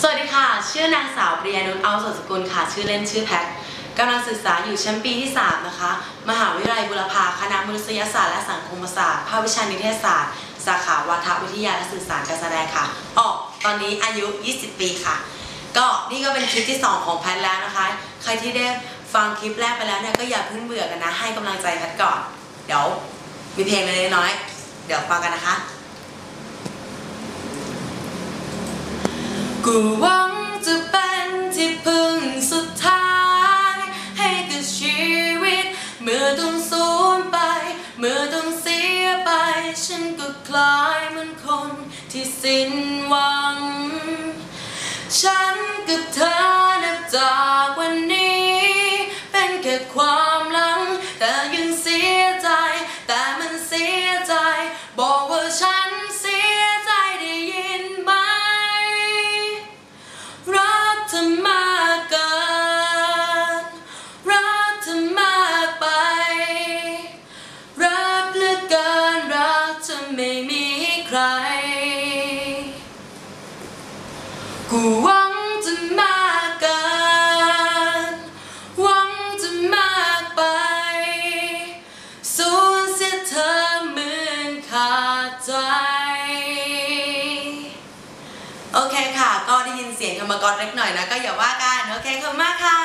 สวัสดีค่ะ ชื่อนางสาวปริยานุชเอาสดสกุลค่ะ ชื่อเล่นชื่อแพทกำลังศึกษาอยู่ชั้นปีที่ 3 นะคะ มหาวิทยาลัยบุรพาคณะมนุษยศาสตร์และสังคมศาสตร์ ภาควิชานิเทศศาสตร์ สาขาวัฒนวิทยาและสื่อสารการแสดงค่ะอ๋อตอนนี้อายุ 20 ปีค่ะ ก็นี่ก็เป็นคลิปที่ 2 ของแพทแล้วนะคะ ใครที่ได้ฟังคลิปแรกไปแล้วเนี่ยก็อย่าเพิ่งเบื่อกันนะ ให้กำลังใจแพทก่อน เดี๋ยวมีเพลงเล็กน้อย เดี๋ยวฟังกันนะคะ กูหวังจะเป็นที่พึ่งสุดท้าย ให้กับชีวิต เมื่อต้องสูญไป เมื่อต้องเสียไป ฉันก็คล้ายเหมือนคนที่สิ้นหวัง ฉันกับเธอ กูหวังจะมากเกินหวังจะมากไป สูญเสียเธอเหมือนขาดใจ โอเคค่ะ ก็ได้ยินเสียงกรรมกรเล็กหน่อยนะ ก็อย่าว่ากัน โอเคขอบคุณมากค่ะ